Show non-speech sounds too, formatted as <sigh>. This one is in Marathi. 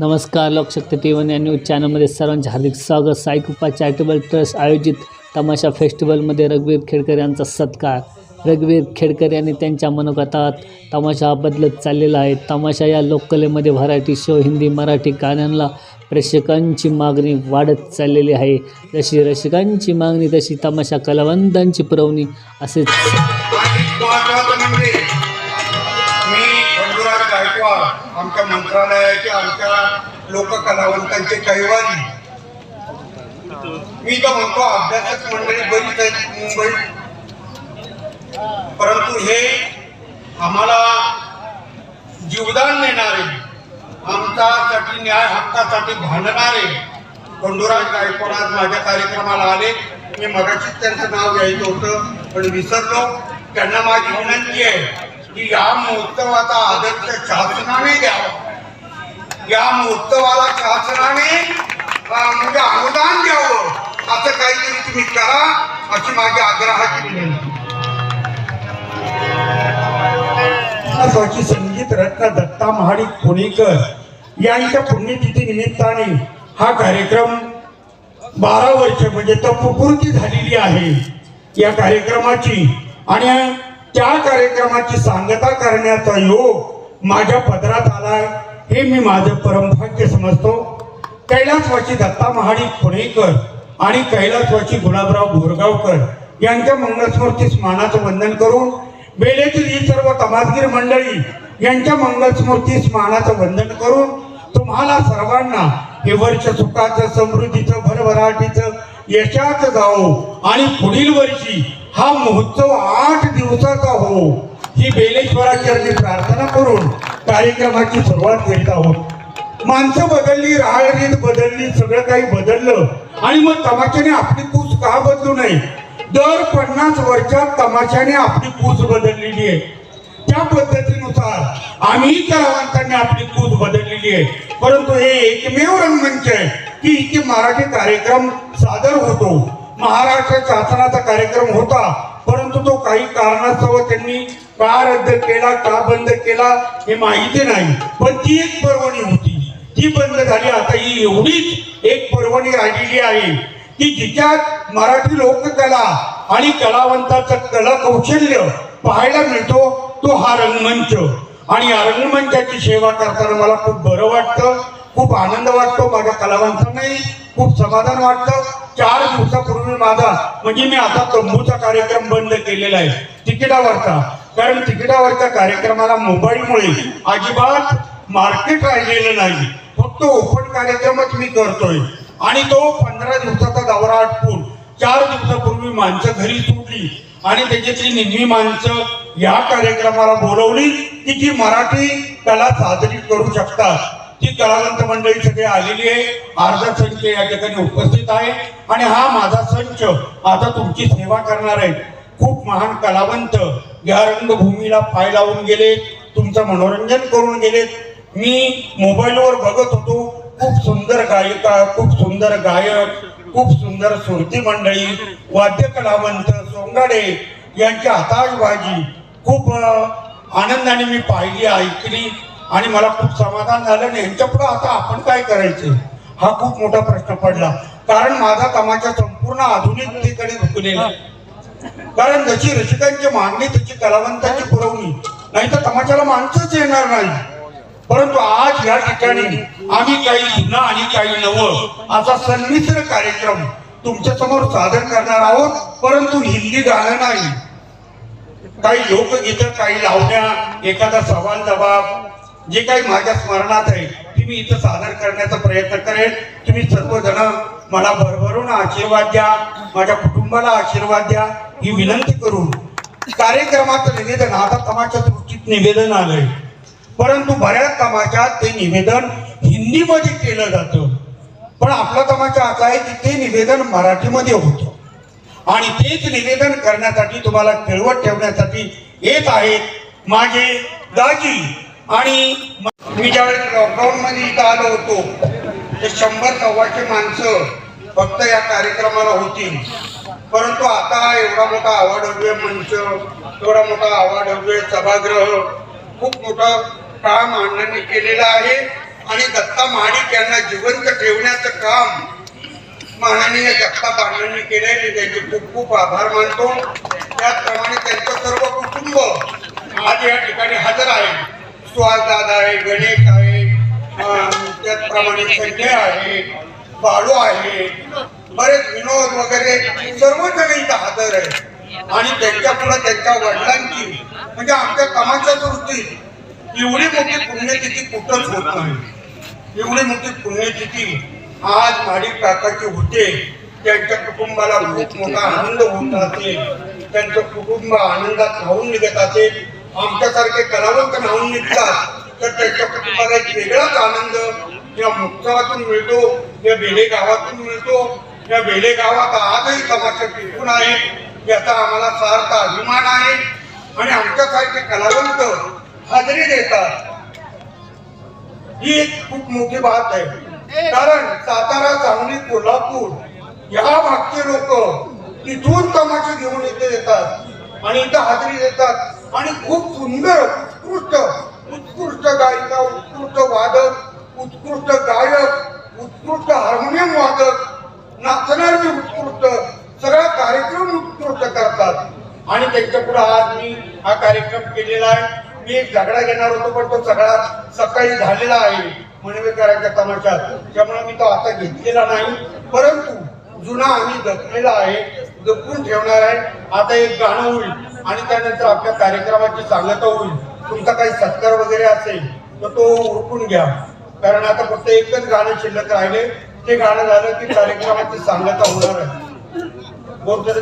नमस्कार लोकशक्ती टी वन न्यूज चॅनलमध्ये सर्वांचे हार्दिक स्वागत. साईकृपा चॅरिटेबल ट्रस्ट आयोजित तमाशा फेस्टिवलमध्ये रघुवीर खेडकर यांचा सत्कार. रघुवीर खेडकर यांनी त्यांच्या मनोगतात तमाशा बदलत चाललेला आहे. तमाशा या लोककलेमध्ये व्हरायटी शो हिंदी मराठी गाण्यांना प्रेक्षकांची मागणी वाढत चाललेली आहे. जशी रसिकांची मागणी तशी तमाशा कलावंतांची पुरवणी असेच. आमच्या मंत्रालयाचे आमच्या लोककलावंतांचे कैवारी. मी तर म्हणतो अभ्यासक मंडळी बरीच आहेत मुंबईत. परंतु हे आम्हाला जीवदान देणारे आमच्यासाठी न्याय हक्कासाठी भांडणारे बंडुराज गायकवाड आज माझ्या कार्यक्रमाला आले. मी मगाशीच त्यांचं नाव घ्यायचं होतं पण विसरलो. त्यांना माझी विनंती आहे की या महोत्सवाचा आदर्श शासनाने द्यावा. या महोत्सवाला शासनाने म्हणजे अनुदान द्यावं. असं काहीतरी तुम्ही करा अशी माझी आग्रहाची विनंती. महत्वाची संगीत रत्न दत्ता महाडिक पुणेकर यांच्या पुण्यतिथी निमित्ताने हा कार्यक्रम बारा वर्ष म्हणजे तपपूर्ती झालेली आहे. या कार्यक्रमाची आणि त्या कार्यक्रमाची सांगता करण्याचा योग माझ्या पदरात आलाय. हे मी माझं परमभाग्य समजतो. कैलासवासी दत्ता महाडिक पुणेकर आणि कैलासवासी गुलाबराव बोरगावकर यांच्या मंगलस्मृतीस मानाचं वंदन करून बेलेतील ही सर्व तमासगीर मंडळी यांच्या मंगलस्मृतीस मानाचं वंदन करून तुम्हाला सर्वांना हे वर्ष सुखाचं समृद्धीचं भरभराटीचं यशाचं जावो आणि पुढील वर्षी हा महोत्सव आठ दिवसाचा हो. ही बेलेश्वराचरणी प्रार्थना करून कार्यक्रमाची सुरुवात घेत आहोत. माणसं बदलली राहणीत बदलली सगळं काही बदललं. आणि मग तमाशाने आपली कूस का बदलू नये? दर पन्नास वर्षात तमाशाने आपली कूस बदललेली आहे. त्या पद्धतीनुसार आम्ही कलावंतांनी आपली कूस बदललेली आहे. परंतु हे एकमेव रंगमंच आहे की इथे मराठी कार्यक्रम सादर होतो. महाराष्ट्र शासनाचा कार्यक्रम होता परंतु तो काही कारणास्तव त्यांनी का रद्द केला का बंद केला हे माहिती नाही. पण ती एक पर्वणी होती. ती बंद झाली. आता ही एवढीच एक पर्वणी राहिलेली आहे की जिच्यात मराठी लोककला आणि कलावंताचं कला कौशल्य पाहायला मिळतो तो हा रंगमंच. आणि या रंगमंचाची सेवा करताना मला खूप बरं वाटतं खूप आनंद वाटतो माझ्या कलावंतांनाही खूप समाधान वाटतं. चार दिवसापूर्वी माझा म्हणजे मी आता तंबूचा कार्यक्रम बंद केलेला आहे. तिकिटावरचा. कारण तिकिटावरच्या कार्यक्रमाला मोबाईलमुळे अजिबात मार्केट राहिलेलं नाही. फक्त ओपन कार्यक्रमच मी करतोय. आणि तो पंधरा दिवसाचा दौरा आटपून चार दिवसापूर्वी माणसं घरी सुटली आणि त्याच्यातली निम्मी माणसं या कार्यक्रमाला बोलवली की जी मराठी कला साजरी करू शकतात. ती कलावंत मंडळी सगळी आलेली आहे. अर्धा संच या ठिकाणी उपस्थित आहे. आणि हा माझा संच आता तुमची सेवा करणार आहे. खूप महान कलावंत या रंगभूमीला पाय लावून गेले तुमचं मनोरंजन करून गेलेत. मी मोबाईलवर बघत होतो. खूप सुंदर गायिका खूप सुंदर गायक खूप सुंदर सुरती मंडळी वाद्य कलावंत सोंगाडे यांची हताशबाजी खूप आनंदाने मी पाहिली ऐकली. आणि मला खूप समाधान झालं आणि यांच्या आता आपण काय करायचं? हा खूप मोठा प्रश्न पडला. कारण माझा तमाशा संपूर्ण आधुनिकतेकडे झुकलेला कारण जशी रसिकांची मागणी तशी कलावंतांची पुरवणी. नाही तर तमाशाला माणसंच येणार नाही. परंतु आज या ठिकाणी आम्ही काही जुनं आणि काही नवं असा संमिश्र कार्यक्रम तुमच्यासमोर सादर करणार आहोत. परंतु हिंदी गाणं नाही. काही लोकगीतं काही लावण्या एखादा सवाल जबाब जे काही माझ्या स्मरणात आहे ती मी इथं सादर करण्याचा प्रयत्न करेन. तुम्ही सर्वजण मला भरभरून आशीर्वाद द्या माझ्या कुटुंबाला आशीर्वाद द्या. ही विनंती करून कार्यक्रमाचं निवेदन आता तमाच्या दृष्टीत निवेदन आलंय. परंतु बऱ्याच तमाशात ते निवेदन हिंदीमध्ये केलं जातं. पण आपला तमाशा असा आहे की ते निवेदन मराठीमध्ये होतं. आणि तेच निवेदन करण्यासाठी तुम्हाला खेळवत ठेवण्यासाठी येत आहेत माझे दाजी. आणि मी ज्यावेळेस लॉकडाऊन मध्ये इथं आलो होतो ते शंभर सव्वाशे माणसं फक्त या कार्यक्रमाला होती परंतु आता एवढा मोठा अवाढव्य मंच एवढा मोठा अवाढव्य सभागृह खूप मोठं काम अण्णांनी केलेलं आहे. आणि दत्ता महाडिक यांना जिवंत ठेवण्याचं काम माननीय जगताप अण्णांनी केलंय मी त्यांचे खूप खूप आभार मानतो. त्याचप्रमाणे त्यांचं सर्व कुटुंब आज या ठिकाणी हजर आहे. सुहास दादा आहे गणेश आहे त्याचप्रमाणे <laughs> संजय आहे बाळू आहे बरेच विनोद वगैरे सर्वजण इथं हजर आहे आणि त्यांच्या पुढे त्यांच्या वडिलांची म्हणजे आमच्या कामाच्या दृष्टीत एवढी मोठी पुण्यतिथी कुठंच होत नाही. एवढी मोठी पुण्यतिथी आज माडिक काकाची होते. त्यांच्या कुटुंबाला खूप मोठा आनंद होत असेल. त्यांचं कुटुंब आनंदात राहून निघत असेल. आमच्यासारखे कलावंत राहून निघतात तर त्यांच्या कुटुंबाला एक वेगळाच आनंद या मुक्तावातून मिळतो या बेले गावातून मिळतो. या बेले गावात आजही तमाशा टिकून आहे याचा आम्हाला सार्थ अभिमान आहे. आणि आमच्यासारखे कलावंत हजेरी देतात. ही एक खूप मोठी बात आहे. कारण सातारा सांगली कोल्हापूर या भागचे लोक तिथून तमाशे घेऊन इथे येतात आणि इथं हजेरी देतात. आणि खूप सुंदर उत्कृष्ट उत्कृष्ट गायिका उत्कृष्ट वादक उत्कृष्ट गायक उत्कृष्ट हार्मोनियम वादक नाचणारे उत्कृष्ट सगळा कार्यक्रम उत्कृष्ट करतात. आणि त्यांच्या पुढे आज मी हा कार्यक्रम केलेला आहे. मी एक झगडा घेणार होतो पण तो सगळा सकाळी झालेला आहे. मनवेकरांच्या तमाशात त्यामुळे मी तो आता घेतलेला नाही. परंतु जुना आम्ही जपलेला आहे जपून ठेवणार आहे. आता एक गाणं होईल. आणि त्यानंतर आपल्या कार्यक्रमाची सांगता होईल. तुमचा काही सत्कार वगैरे असेल तर तो उरकून घ्या. कारण आता फक्त एकच गाणं शिल्लक राहिले. ते गाणं झालं की कार्यक्रमाची सांगता होणार आहे. बोलतो